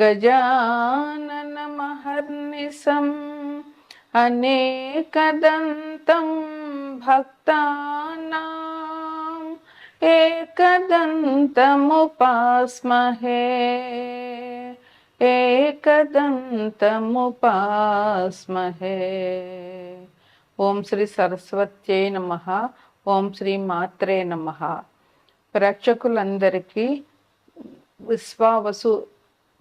గజాననమహర్నిశం అనేకదంతం భక్తానాం ఏకదంతముపాస్మహే ఏకదంతముపాస్మహే. ఓం శ్రీ సరస్వత్యై నమ. ఓం శ్రీ మాత్రే నమ. ప్రేక్షకులందరికీ విశ్వావసు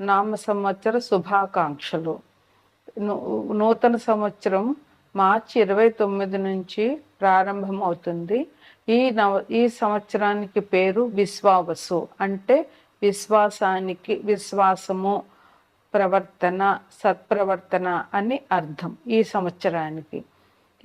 నామ సంవత్సర శుభాకాంక్షలు. నూ- నూతన సంవత్సరం మార్చి ఇరవై తొమ్మిది నుంచి ప్రారంభమవుతుంది. ఈ నవ ఈ సంవత్సరానికి పేరు విశ్వావసు. అంటే విశ్వాసానికి విశ్వాసము ప్రవర్తన సత్ప్రవర్తన అని అర్థం ఈ సంవత్సరానికి.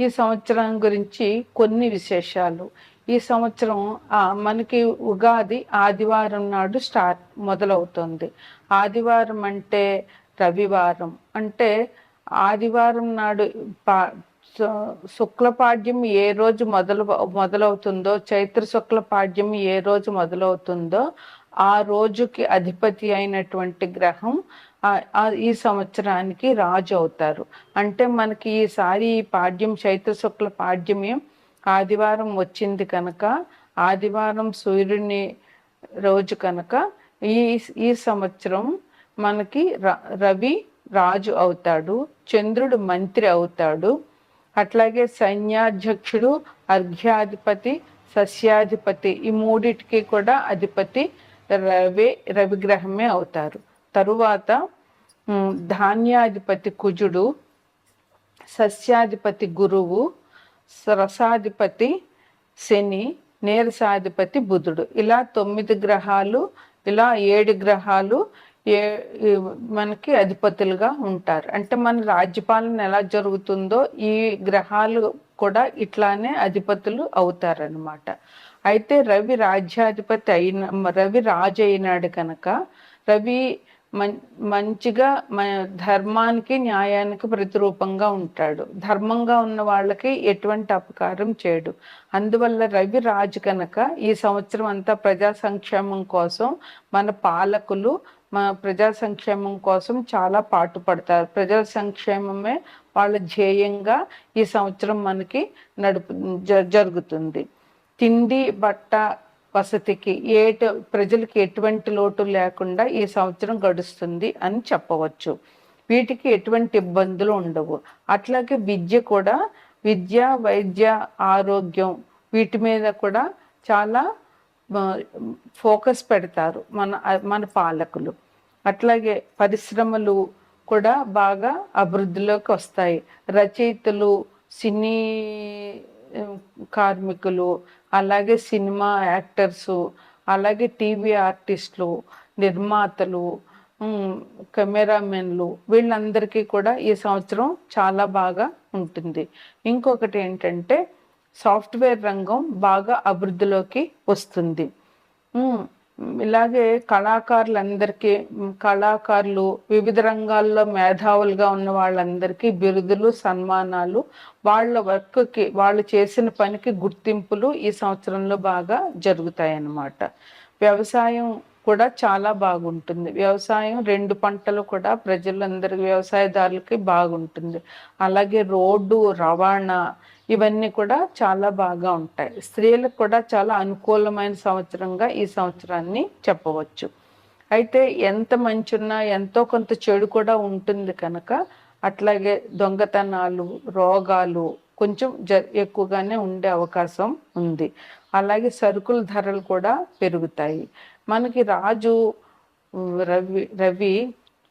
ఈ సంవత్సరం గురించి కొన్ని విశేషాలు. ఈ సంవత్సరం మనకి ఉగాది ఆదివారం నాడు స్టార్ట్ మొదలవుతుంది. ఆదివారం అంటే రవివారం. అంటే ఆదివారం నాడు పా శుక్లపాడ్యం ఏ రోజు మొదలు మొదలవుతుందో చైత్ర శుక్లపాడ్యం ఏ రోజు మొదలవుతుందో ఆ రోజుకి అధిపతి అయినటువంటి గ్రహం ఈ సంవత్సరానికి రాజు అవుతారు. అంటే మనకి ఈసారి ఈ పాడ్యం చైత్ర శుక్ల పాడ్యమే ఆదివారం వచ్చింది కనుక ఆదివారం సూర్యుని రోజు కనుక ఈ ఈ సంవత్సరం మనకి ర- రవి రాజు అవుతాడు చంద్రుడు మంత్రి అవుతాడు. అట్లాగే సైన్యాధ్యక్షుడు అర్ఘ్యాధిపతి సస్యాధిపతి ఈ మూడిటికి కూడా అధిపతి రవి రవిగ్రహమే అవుతారు. తరువాత ధాన్యాధిపతి కుజుడు సస్యాధిపతి గురువు రసాధిపతి శని నీరసాధిపతి బుధుడు. ఇలా తొమ్మిది గ్రహాలు ఇలా ఏడు గ్రహాలు ఏ మనకి అధిపతులుగా ఉంటారు. అంటే మన రాజ్యపాలన ఎలా జరుగుతుందో ఈ గ్రహాలు కూడా ఇట్లానే అధిపతులు అవుతారనమాట అయితే రవి రాజ్యాధిపతి అయిన రవి రాజు అయినాడు కనుక రవి మంచిగా మ ధర్మానికి న్యాయానికి ప్రతిరూపంగా ఉంటాడు. ధర్మంగా ఉన్న వాళ్ళకి ఎటువంటి అపకారం చేయడు అందువల్ల రవి రాజు కనుక ఈ సంవత్సరం అంతా ప్రజా సంక్షేమం కోసం మన పాలకులు మన ప్రజా సంక్షేమం కోసం చాలా పాటుపడతారు ప్రజా సంక్షేమమే వాళ్ళ ధ్యేయంగా ఈ సంవత్సరం మనకి నడుపు జ- జరుగుతుంది. తిండి బట్ట వసతికి ఏట ప్రజలకి ఎటువంటి లోటు లేకుండా ఈ సంవత్సరం గడుస్తుంది అని చెప్పవచ్చు. వీటికి ఎటువంటి ఇబ్బందులు ఉండవు. అట్లాగే విద్య కూడా విద్య వైద్య ఆరోగ్యం వీటి మీద కూడా చాలా ఫోకస్ పెడతారు మన మన పాలకులు. అట్లాగే పరిశ్రమలు కూడా బాగా అభివృద్ధిలోకి వస్తాయి. రచయితలు సినీ కార్మికులు అలాగే సినిమా యాక్టర్సు అలాగే టీవీ ఆర్టిస్టులు నిర్మాతలు కెమెరామెన్లు వీళ్ళందరికీ కూడా ఈ సంవత్సరం చాలా బాగా ఉంటుంది. ఇంకొకటి ఏంటంటే సాఫ్ట్వేర్ రంగం బాగా అభివృద్ధిలోకి వస్తుంది. ఇలాగే కళాకారులందరికీ కళాకారులు వివిధ రంగాల్లో మేధావులుగా ఉన్న వాళ్ళందరికీ బిరుదులు సన్మానాలు వాళ్ళ వర్క్కి వాళ్ళు చేసిన పనికి గుర్తింపులు ఈ సంవత్సరంలో బాగా జరుగుతాయి అన్నమాట వ్యవసాయం కూడా చాలా బాగుంటుంది. వ్యవసాయం రెండు పంటలు కూడా ప్రజలందరికీ వ్యవసాయదారులకి బాగుంటుంది. అలాగే రోడ్డు రవాణా ఇవన్నీ కూడా చాలా బాగా ఉంటాయి. స్త్రీలకు కూడా చాలా అనుకూలమైన సంవత్సరంగా ఈ సంవత్సరాన్ని చెప్పవచ్చు. అయితే ఎంత మంచి ఉన్నా ఎంతో కొంత చెడు కూడా ఉంటుంది కనుక అట్లాగే దొంగతనాలు రోగాలు కొంచెం జ ఎక్కువగానే ఉండే అవకాశం ఉంది. అలాగే సరుకుల ధరలు కూడా పెరుగుతాయి. మనకి రాజు రవి రవి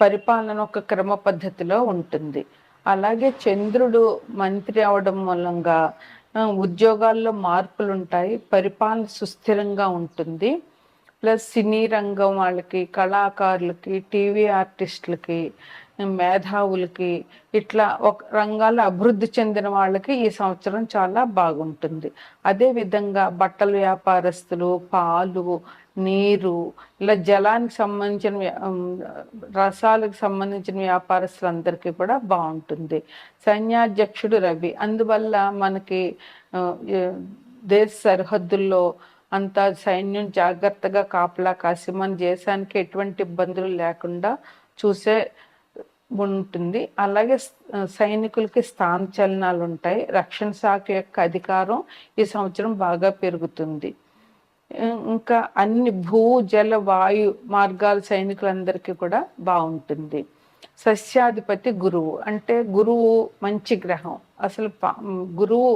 పరిపాలన ఒక క్రమ పద్ధతిలో ఉంటుంది. అలాగే చంద్రుడు మంత్రి అవడం మూలంగా ఉద్యోగాల్లో మార్పులు ఉంటాయి పరిపాలన సుస్థిరంగా ఉంటుంది. ప్లస్ సినీ రంగం వాళ్ళకి కళాకారులకి టీవీ ఆర్టిస్టులకి మేధావులకి ఇట్లా ఒక రంగాల్లో అభివృద్ధి చెందిన వాళ్ళకి ఈ సంవత్సరం చాలా బాగుంటుంది. అదేవిధంగా బట్టల వ్యాపారస్తులు పాలు నీరు ఇలా జలానికి సంబంధించిన రసాలకు సంబంధించిన వ్యాపారస్తులందరికీ కూడా బాగుంటుంది. సైన్యాధ్యక్షుడు రవి. అందువల్ల మనకి దేశ సరిహద్దుల్లో అంతా సైన్యం జాగ్రత్తగా కాపలా కాసి మన దేశానికి ఎటువంటి ఇబ్బందులు లేకుండా చూసే ఉంటుంది. అలాగే సైనికులకి స్థాన చలనాలు ఉంటాయి రక్షణ శాఖ యొక్క అధికారం ఈ సంవత్సరం బాగా పెరుగుతుంది. ఇంకా అన్ని భూ జల వాయు మార్గాల సైనికులందరికీ కూడా బాగుంటుంది. సస్యాధిపతి గురువు అంటే గురువు మంచి గ్రహం. అసలు గురువు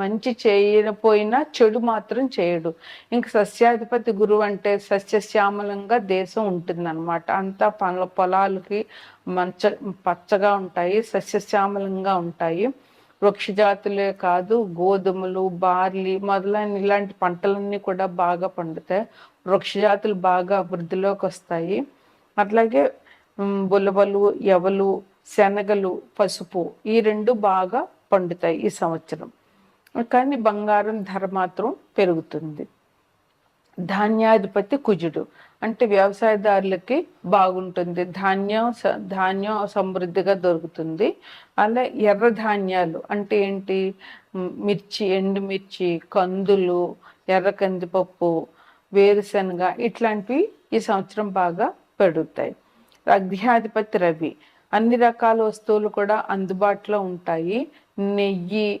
మంచి చేయకపోయినా చెడు మాత్రం చేయడు. ఇంక సస్యాధిపతి గురువు అంటే సస్యశ్యామలంగా దేశం ఉంటుంది అనమాట అంతా పనుల పొలాలకి మంచ పచ్చగా ఉంటాయి సస్యశ్యామలంగా ఉంటాయి. వృక్ష జాతులే కాదు గోధుమలు బార్లీ మొదలైన ఇలాంటి పంటలన్నీ కూడా బాగా పండుతాయి. వృక్ష జాతులు బాగా అభివృద్ధిలోకి వస్తాయి. అట్లాగే బులబలు ఎవలు శనగలు పసుపు ఈ రెండు బాగా పండుతాయి ఈ సంవత్సరం. కానీ బంగారం ధర మాత్రం పెరుగుతుంది. ధాన్యాధిపతి కుజుడు. అంటే వ్యవసాయదారులకి బాగుంటుంది. ధాన్యం ధాన్యం సమృద్ధిగా దొరుకుతుంది. అలా ఎర్ర ధాన్యాలు అంటే ఏంటి? మిర్చి ఎండుమిర్చి కందులు ఎర్ర కందిపప్పు వేరుశనగ ఇట్లాంటివి ఈ సంవత్సరం బాగా పెరుగుతాయి. అగ్నియాధిపతి రవి. అన్ని రకాల వస్తువులు కూడా అందుబాటులో ఉంటాయి. నెయ్యి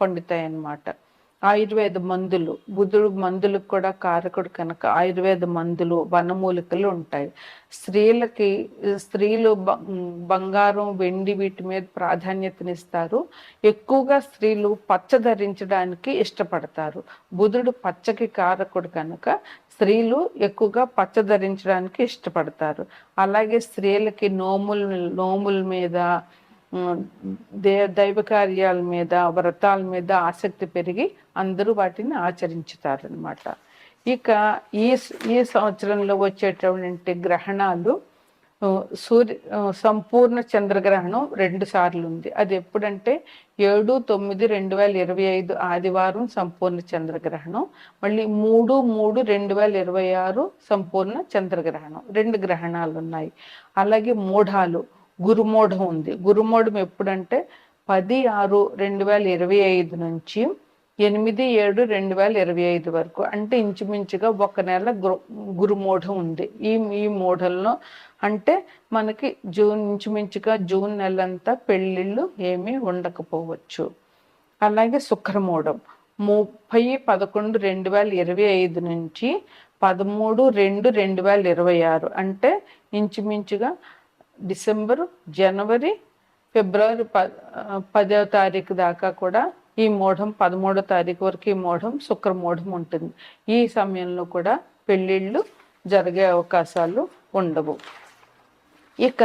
పండుతాయి అన్నమాట ఆయుర్వేద మందులు బుధుడు మందులకు కూడా కారకుడు కనుక ఆయుర్వేద మందులు వనమూలికలు ఉంటాయి. స్త్రీలకి స్త్రీలు బంగారం వెండి వీటి మీద ప్రాధాన్యతనిస్తారు. ఎక్కువగా స్త్రీలు పచ్చ ధరించడానికి ఇష్టపడతారు. బుధుడు పచ్చకి కారకుడు కనుక స్త్రీలు ఎక్కువగా పచ్చ ధరించడానికి ఇష్టపడతారు. అలాగే స్త్రీలకి నోముల నోముల మీద దే దైవ కార్యాల మీద వ్రతాల మీద ఆసక్తి పెరిగి అందరూ వాటిని ఆచరించుతారనమాట ఇక ఈ ఈ సంవత్సరంలో వచ్చేటటువంటి గ్రహణాలు సూర్య సంపూర్ణ చంద్రగ్రహణం రెండు సార్లు ఉంది. అది ఎప్పుడంటే ఏడు తొమ్మిది రెండు వేల ఇరవై ఐదు ఆదివారం సంపూర్ణ చంద్రగ్రహణం మళ్ళీ మూడు మూడు రెండు వేల ఇరవై ఆరు సంపూర్ణ చంద్రగ్రహణం. రెండు గ్రహణాలు ఉన్నాయి అలాగే మూఢాలు గురుమోఢం ఉంది. గురుమోఢం ఎప్పుడంటే పది ఆరు రెండు వేల ఇరవై ఐదు నుంచి ఎనిమిది ఏడు రెండు వేల ఇరవై ఐదు వరకు. అంటే ఇంచుమించుగా ఒక నెల గురు గురుమూఢం ఉంది. ఈ ఈ మూఢంలో అంటే మనకి జూన్ ఇంచుమించుగా జూన్ నెలంతా పెళ్ళిళ్ళు ఏమీ ఉండకపోవచ్చు. అలాగే శుక్రమూఢం ముప్పై పదకొండు రెండు వేల ఇరవై ఐదు నుంచి పదమూడు రెండు రెండు వేల ఇరవై ఆరు. అంటే ఇంచుమించుగా డిసెంబరు జనవరి ఫిబ్రవరి ప పదవ తారీఖు దాకా కూడా ఈ మూఢం పదమూడో తారీఖు వరకు ఈ మూఢం శుక్ర మూఢం ఉంటుంది. ఈ సమయంలో కూడా పెళ్ళిళ్ళు జరిగే అవకాశాలు ఉండవు. ఇక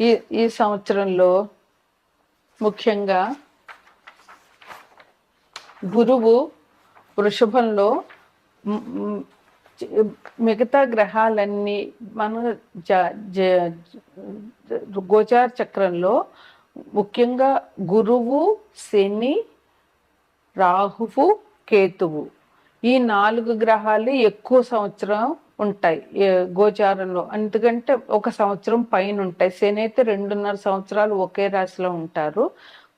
ఈ ఈ సంవత్సరంలో ముఖ్యంగా గురువు వృషభంలో మిగతా గ్రహాలన్నీ మన జ గోచార చక్రంలో ముఖ్యంగా గురువు శని రాహువు కేతువు ఈ నాలుగు గ్రహాలు ఎక్కువ సంవత్సరం ఉంటాయి గోచారంలో. ఎందుకంటే ఒక సంవత్సరం పైన ఉంటాయి. శని అయితే రెండున్నర సంవత్సరాలు ఒకే రాశిలో ఉంటారు.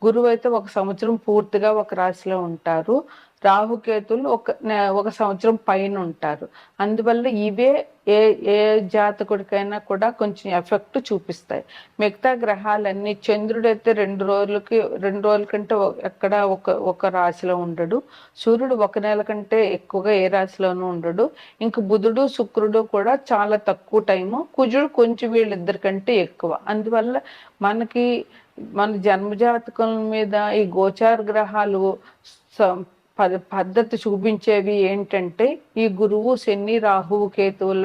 గురువు అయితే ఒక సంవత్సరం పూర్తిగా ఒక రాశిలో ఉంటారు. రాహుకేతులు ఒక ఒక సంవత్సరం పైన ఉంటారు. అందువల్ల ఇవే ఏ ఏ జాతకుడికైనా కూడా కొంచెం ఎఫెక్ట్ చూపిస్తాయి. మిగతా గ్రహాలన్నీ చంద్రుడు అయితే రెండు రోజులకి రెండు రోజుల కంటే ఎక్కడ ఒక ఒక రాశిలో ఉండడు. సూర్యుడు ఒక నెల కంటే ఎక్కువగా ఏ రాశిలోనూ ఉండడు. ఇంక బుధుడు శుక్రుడు కూడా చాలా తక్కువ టైము. కుజుడు కొంచెం వీళ్ళిద్దరి కంటే ఎక్కువ. అందువల్ల మనకి మన జన్మజాతకం మీద ఈ గోచార గ్రహాలు పద్ధతి చూపించేవి ఏంటంటే ఈ గురువు శని రాహువు కేతువుల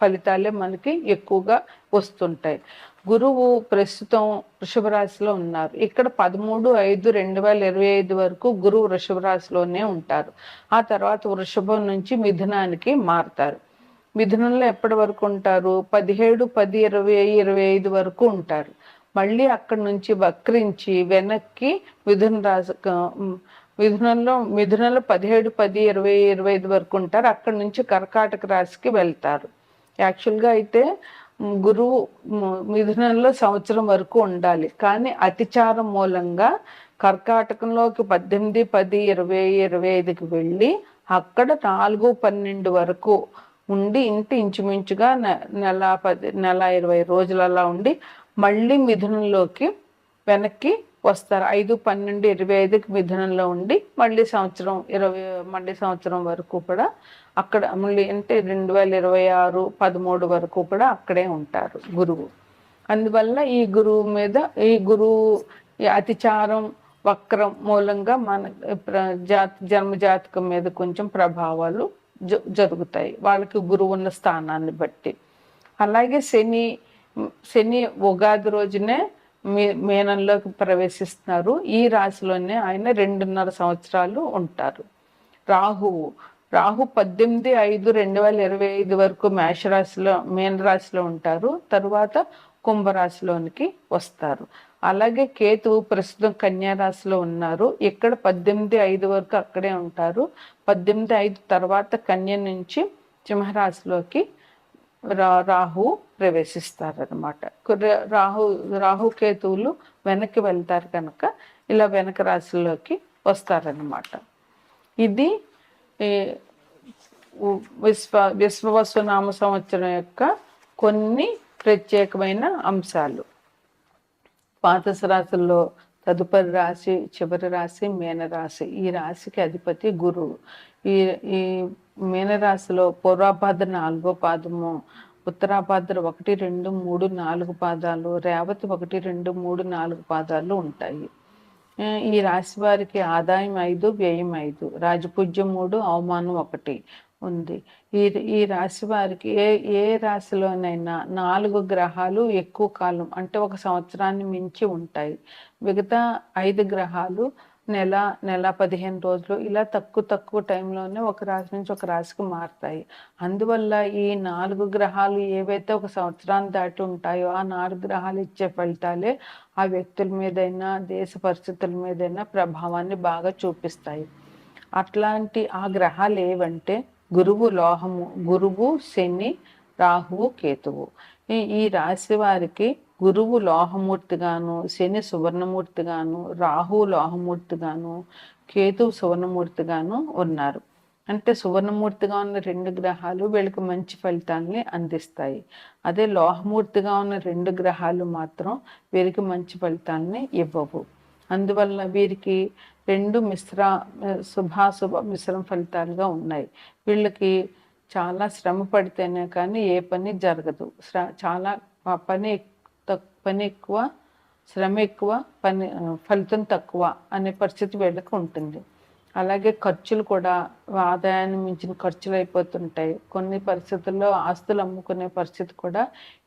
ఫలితాలే మనకి ఎక్కువగా వస్తుంటాయి. గురువు ప్రస్తుతం వృషభ రాశిలో ఉన్నారు. ఇక్కడ పదమూడు ఐదు రెండు వేల ఇరవై ఐదు వరకు గురువు వృషభ రాశిలోనే ఉంటారు. ఆ తర్వాత వృషభం నుంచి మిథునానికి మారుతారు. మిథునంలో ఎప్పటి వరకు ఉంటారు? పదిహేడు పది ఇరవై ఇరవై ఐదు వరకు ఉంటారు. మళ్ళీ అక్కడి నుంచి వక్రించి వెనక్కి మిథున రాశి మిథునంలో మిథునంలో పదిహేడు పది ఇరవై ఇరవై ఐదు వరకు ఉంటారు. అక్కడి నుంచి కర్కాటక రాశికి వెళ్తారు. యాక్చువల్గా అయితే గురువు మిథునంలో సంవత్సరం వరకు ఉండాలి. కానీ అతిచారం మూలంగా కర్కాటకంలోకి పద్దెనిమిది పది ఇరవై ఇరవై ఐదుకి వెళ్ళి అక్కడ నాలుగు పన్నెండు వరకు ఉండి ఇంటి ఇంచుమించుగా నె- నెల పది నెల ఇరవై రోజులు అలా ఉండి మళ్ళీ మిథునంలోకి వెనక్కి వస్తారు. ఐదు పన్నెండు ఇరవై ఐదుకి మిథునంలో ఉండి మళ్ళీ సంవత్సరం ఇరవై మళ్ళీ సంవత్సరం వరకు కూడా అక్కడ మళ్ళీ అంటే రెండు వేల ఇరవై ఆరు పదమూడు వరకు కూడా అక్కడే ఉంటారు గురువు. అందువల్ల ఈ గురువు మీద ఈ గురువు ఈ అతిచారం వక్రం మూలంగా మన ప్ర- జన్మజాతకం జన్మ జాతకం మీద కొంచెం ప్రభావాలు జ- జరుగుతాయి. వాళ్ళకి గురువు ఉన్న స్థానాన్ని బట్టి. అలాగే శని శని ఉగాది రోజునే మీ మీనంలోకి ప్రవేశిస్తున్నారు. ఈ రాశిలోనే ఆయన రెండున్నర సంవత్సరాలు ఉంటారు. రాహువు. రాహు పద్దెనిమిది ఐదు రెండు వేల ఇరవై ఐదు వరకు మేషరాశిలో మీన రాశిలో ఉంటారు. తరువాత కుంభరాశిలోనికి వస్తారు. అలాగే కేతువు ప్రస్తుతం కన్యారాశిలో ఉన్నారు. ఇక్కడ పద్దెనిమిది ఐదు వరకు అక్కడే ఉంటారు. పద్దెనిమిది ఐదు తర్వాత కన్య నుంచి సింహరాశిలోకి రా రాహు ప్రవేశిస్తారనమాట రాహు రాహు కేతువులు వెనక్కి వెళ్తారు కనుక ఇలా వెనక రాశిలోకి వస్తారనమాట ఇది విశ్వ విశ్వవసునామ సంవత్సరం యొక్క కొన్ని ప్రత్యేకమైన అంశాలు. ద్వాదశ రాశుల్లో తదుపరి రాశి చివరి రాశి మీనరాశి. ఈ రాశికి అధిపతి గురువు. ఈ ఈ మీనరాశిలో పూర్వాభాద్ర నాలుగో పాదము ఉత్తరాభాద్ర ఒకటి రెండు మూడు నాలుగు పాదాలు రేవతి ఒకటి రెండు మూడు నాలుగు పాదాలు ఉంటాయి. ఈ రాశి వారికి ఆదాయం ఐదు వ్యయం ఐదు రాజపూజ్యం మూడు అవమానం ఒకటి ఉంది. ఈ ఈ రాశి వారికి ఏ ఏ రాశిలోనైనా నాలుగు గ్రహాలు ఎక్కువ కాలం అంటే ఒక సంవత్సరాన్ని మించి ఉంటాయి. మిగతా ఐదు గ్రహాలు నెల నెల పదిహేను రోజులు ఇలా తక్కువ తక్కువ టైంలోనే ఒక రాశి నుంచి ఒక రాశికి మారుతాయి. అందువల్ల ఈ నాలుగు గ్రహాలు ఏవైతే ఒక సంవత్సరాన్ని దాటి ఉంటాయో ఆ నాలుగు గ్రహాలు ఇచ్చే ఫలితాలే ఆ వ్యక్తుల మీదైనా దేశ పరిస్థితుల మీదైనా ప్రభావాన్ని బాగా చూపిస్తాయి. అట్లాంటి ఆ గ్రహాలు ఏవంటే గురువు లోహము గురువు శని రాహువు కేతువు. ఈ ఈ రాశి వారికి గురువు లోహమూర్తిగాను శని సువర్ణమూర్తిగాను రాహువు లోహమూర్తిగాను కేతు సువర్ణమూర్తిగాను ఉన్నారు. అంటే సువర్ణమూర్తిగా ఉన్న రెండు గ్రహాలు వీళ్ళకి మంచి ఫలితాలని అందిస్తాయి. అదే లోహమూర్తిగా ఉన్న రెండు గ్రహాలు మాత్రం వీరికి మంచి ఫలితాలని ఇవ్వవు. అందువల్ల వీరికి రెండు మిశ్ర శుభాశుభ మిశ్రమ ఫలితాలుగా ఉన్నాయి. వీళ్ళకి చాలా శ్రమ పడితేనే కానీ ఏ పని జరగదు. శ్ర చాలా పని పని ఎక్కువ శ్రమ ఎక్కువ పని ఫలితం తక్కువ అనే పరిస్థితి వీళ్ళకి ఉంటుంది. అలాగే ఖర్చులు కూడా ఆదాయాన్ని మించిన ఖర్చులు అయిపోతుంటాయి. కొన్ని పరిస్థితుల్లో ఆస్తులు అమ్ముకునే పరిస్థితి కూడా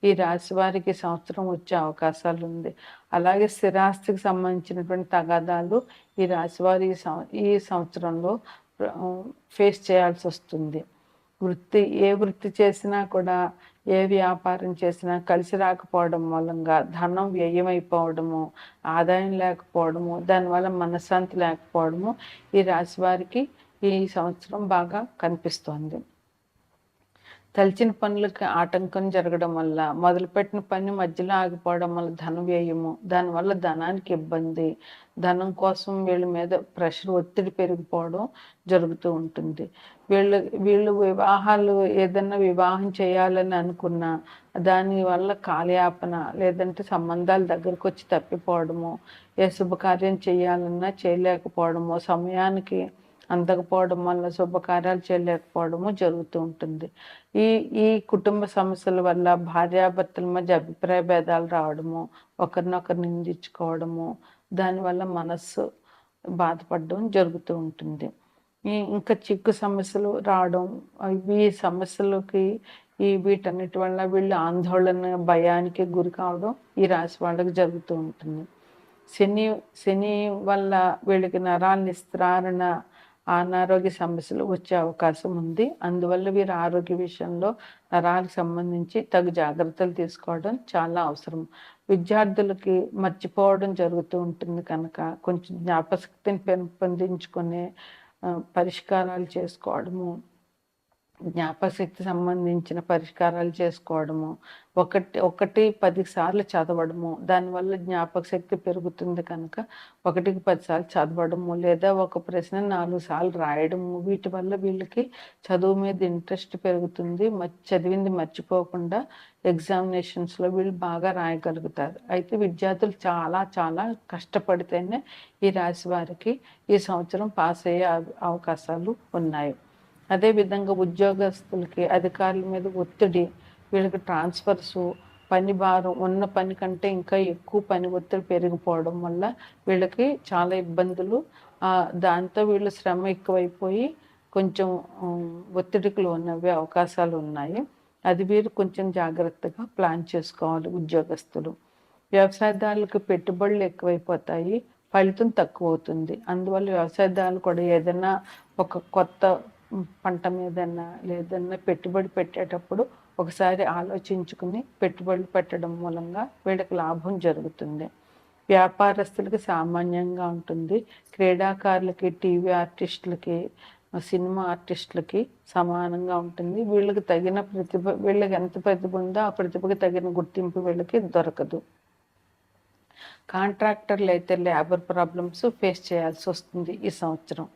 ఈ రాశి వారికి సంవత్సరం వచ్చే అవకాశాలు ఉంది. అలాగే స్థిరాస్తికి సంబంధించినటువంటి తగాదాలు ఈ రాశి వారి ఈ సంవత్సరంలో ఫేస్ చేయాల్సి వస్తుంది. వృత్తి ఏ వృత్తి చేసినా కూడా ఏ వ్యాపారం చేసినా కలిసి రాకపోవడం మూలంగా ధనం వ్యయమైపోవడము ఆదాయం లేకపోవడము దానివల్ల మనశ్శాంతి లేకపోవడము ఈ రాశి వారికి ఈ సంవత్సరం బాగా కనిపిస్తోంది. తలిచిన పనులకి ఆటంకం జరగడం వల్ల మొదలుపెట్టిన పని మధ్యలో ఆగిపోవడం వల్ల ధన వ్యయము దానివల్ల ధనానికి ఇబ్బంది ధనం కోసం వీళ్ళ మీద ప్రెషర్ ఒత్తిడి పెరిగిపోవడం జరుగుతూ ఉంటుంది. వీళ్ళు వీళ్ళు వివాహాలు ఏదన్నా వివాహం చేయాలని అనుకున్నా దానివల్ల కాలయాపన లేదంటే సంబంధాలు దగ్గరకు వచ్చి తప్పిపోవడము ఏ శుభకార్యం చేయాలన్నా చేయలేకపోవడము సమయానికి అందకపోవడం వల్ల శుభకార్యాలు చేయలేకపోవడము జరుగుతూ ఉంటుంది. ఈ ఈ కుటుంబ సమస్యల వల్ల భార్యాభర్తల మధ్య అభిప్రాయ భేదాలు రావడము ఒకరినొకరు నిందించుకోవడము దానివల్ల మనస్సు బాధపడడం జరుగుతూ ఉంటుంది. ఇంకా చిక్కు సమస్యలు రావడం ఈ సమస్యలకి ఈ వీటన్నిటి వల్ల వీళ్ళు ఆందోళన భయానికి గురి కావడం ఈ రాశి వాళ్ళకి జరుగుతూ ఉంటుంది. శని శని వల్ల వీళ్ళకి నరాల నిస్త్రారణ అనారోగ్య సమస్యలు వచ్చే అవకాశం ఉంది. అందువల్ల వీరు ఆరోగ్య విషయంలో నరాలకు సంబంధించి తగు జాగ్రత్తలు తీసుకోవడం చాలా అవసరం. విద్యార్థులకి మర్చిపోవడం జరుగుతూ ఉంటుంది కనుక కొంచెం జ్ఞాపశక్తిని పెంపొందించుకునే పరిష్కారాలు చేసుకోవడము జ్ఞాపశక్తి సంబంధించిన పరిష్కారాలు చేసుకోవడము ఒకటి ఒకటి పది సార్లు చదవడము దానివల్ల జ్ఞాపక శక్తి పెరుగుతుంది కనుక ఒకటికి పది సార్లు చదవడము లేదా ఒక ప్రశ్న నాలుగు సార్లు రాయడము వీటి వల్ల వీళ్ళకి చదువు మీద ఇంట్రెస్ట్ పెరుగుతుంది చదివింది మర్చిపోకుండా ఎగ్జామినేషన్స్లో వీళ్ళు బాగా రాయగలుగుతారు. అయితే విద్యార్థులు చాలా చాలా కష్టపడితేనే ఈ రాశి వారికి ఈ సంవత్సరం పాస్ అయ్యే అవకాశాలు ఉన్నాయి. అదేవిధంగా ఉద్యోగస్తులకి అధికారుల మీద ఒత్తిడి వీళ్ళకి ట్రాన్స్ఫర్సు పని భారం ఉన్న పని కంటే ఇంకా ఎక్కువ పని ఒత్తిడి పెరిగిపోవడం వల్ల వీళ్ళకి చాలా ఇబ్బందులు. దాంతో వీళ్ళు శ్రమ ఎక్కువైపోయి కొంచెం ఒత్తిడికి లోనవ్వే అవకాశాలు ఉన్నాయి. అది వీరు కొంచెం జాగ్రత్తగా ప్లాన్ చేసుకోవాలి ఉద్యోగస్తులు. వ్యవసాయదారులకు పెట్టుబడులు ఎక్కువైపోతాయి ఫలితం తక్కువ అవుతుంది అందువల్ల వ్యవసాయదారులు కూడా ఏదైనా ఒక కొత్త పంట మీదన్నా లేదన్నా పెట్టుబడి పెట్టేటప్పుడు ఒకసారి ఆలోచించుకుని పెట్టుబడులు పెట్టడం మూలంగా వీళ్ళకి లాభం జరుగుతుంది. వ్యాపారస్తులకి సామాన్యంగా ఉంటుంది. క్రీడాకారులకి టీవీ ఆర్టిస్టులకి సినిమా ఆర్టిస్టులకి సమానంగా ఉంటుంది. వీళ్ళకి తగిన ప్రతిభ వీళ్ళకి ఎంత ప్రతిభ ఉందో ఆ ప్రతిభకి తగిన గుర్తింపు వీళ్ళకి దొరకదు. కాంట్రాక్టర్లు అయితే లేబర్ ప్రాబ్లమ్స్ ఫేస్ చేయాల్సి వస్తుంది ఈ సంవత్సరం.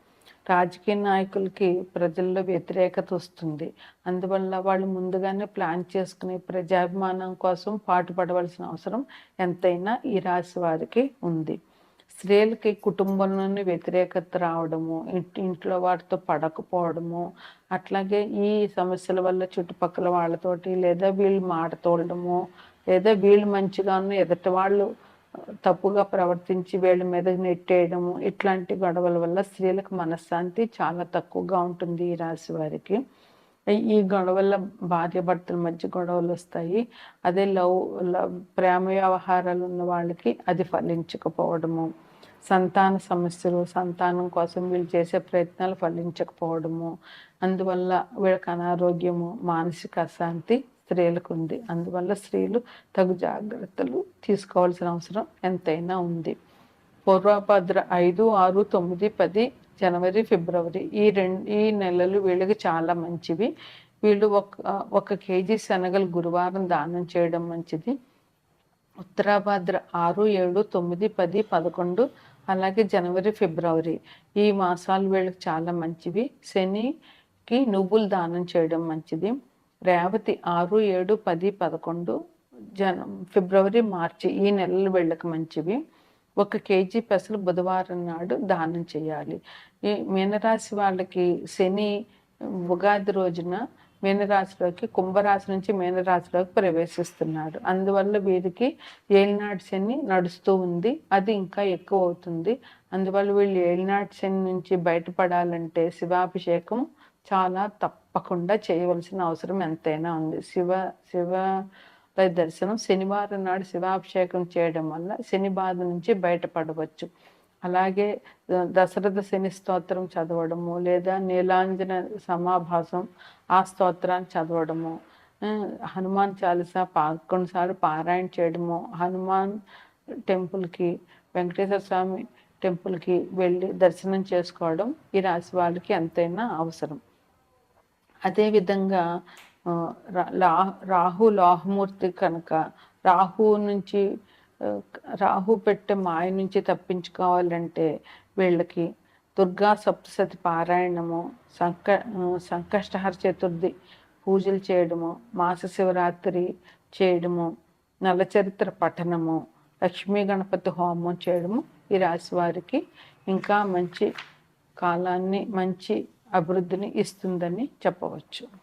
రాజకీయ నాయకులకి ప్రజల్లో వ్యతిరేకత వస్తుంది. అందువల్ల వాళ్ళు ముందుగానే ప్లాన్ చేసుకుని ప్రజాభిమానం కోసం పాటుపడవలసిన అవసరం ఎంతైనా ఈ రాశి వారికి ఉంది. స్త్రీలకి కుటుంబంలోని వ్యతిరేకత రావడము ఇంట్లో వారితో పడకపోవడము అట్లాగే ఈ సమస్యల వల్ల చుట్టుపక్కల వాళ్ళతోటి లేదా వీళ్ళు మాట తోలడము లేదా వీళ్ళు మంచిగాను ఎదుటి వాళ్ళు తప్పుగా ప్రవర్తించి వీళ్ళ మీద నెట్టేయడము ఇట్లాంటి గొడవల వల్ల స్త్రీలకు మనశ్శాంతి చాలా తక్కువగా ఉంటుంది ఈ రాశి వారికి. ఈ గొడవల భార్య భర్తల మధ్య గొడవలు వస్తాయి. అదే లవ్ లవ్ ప్రేమ వ్యవహారాలు ఉన్న వాళ్ళకి అది ఫలించకపోవడము. సంతాన సమస్యలు సంతానం కోసం వీళ్ళు చేసే ప్రయత్నాలు ఫలించకపోవడము. అందువల్ల వీళ్ళకి అనారోగ్యము మానసిక అశాంతి స్త్రీలకు ఉంది అందువల్ల స్త్రీలు తగు జాగ్రత్తలు తీసుకోవాల్సిన అవసరం ఎంతైనా ఉంది. పూర్వభద్ర ఐదు ఆరు తొమ్మిది పది జనవరి ఫిబ్రవరి ఈ రెండు ఈ నెలలు వీళ్ళకి చాలా మంచివి. వీళ్ళు ఒక ఒక కేజీ శనగలు గురువారం దానం చేయడం మంచిది. ఉత్తరాభద్ర ఆరు ఏడు తొమ్మిది పది పదకొండు అలాగే జనవరి ఫిబ్రవరి ఈ మాసాలు వీళ్ళకి చాలా మంచివి. శనికి నువ్వులు దానం చేయడం మంచిది. రేవతి ఆరు ఏడు పది పదకొండు జన ఫిబ్రవరి మార్చి ఈ నెలలు వెళ్ళక మంచివి. ఒక కేజీ పెసలు బుధవారం నాడు దానం చేయాలి. ఈ మీనరాశి వాళ్ళకి శని ఉగాది రోజున మీనరాశిలోకి కుంభరాశి నుంచి మీనరాశిలోకి ప్రవేశిస్తున్నాడు. అందువల్ల వీరికి ఏలినాటి శని నడుస్తూ ఉంది. అది ఇంకా ఎక్కువ అవుతుంది. అందువల్ల వీళ్ళు ఏలినాటి శని నుంచి బయటపడాలంటే శివాభిషేకం చాలా తప్పకుండా చేయవలసిన అవసరం ఎంతైనా ఉంది. శివ శివ దర్శనం శనివారం నాడు శివాభిషేకం చేయడం వల్ల శని బాధ నుంచి బయటపడవచ్చు. అలాగే దశరథ శని స్తోత్రం చదవడము లేదా నీలాంజన సమాభాసం ఆ స్తోత్రాన్ని చదవడము హనుమాన్ చాలీస పదకొండు సార్లు పారాయణ చేయడము హనుమాన్ టెంపుల్కి వెంకటేశ్వర స్వామి టెంపుల్కి వెళ్ళి దర్శనం చేసుకోవడం ఈ రాశి వాళ్ళకి ఎంతైనా అవసరం. అదేవిధంగా రాహు లాహమూర్తి కనుక రాహు నుంచి రాహు పెట్టే మాయ నుంచి తప్పించుకోవాలంటే వీళ్ళకి దుర్గా సప్తసతి పారాయణము సంక సంకష్టహర చతుర్థి పూజలు చేయడము మాస శివరాత్రి చేయడము నలచరిత్ర పఠనము లక్ష్మీ గణపతి హోమం చేయడము ఈ రాశి వారికి ఇంకా మంచి కాలాన్ని మంచి అభివృద్ధిని ఇస్తుందని చెప్పవచ్చు.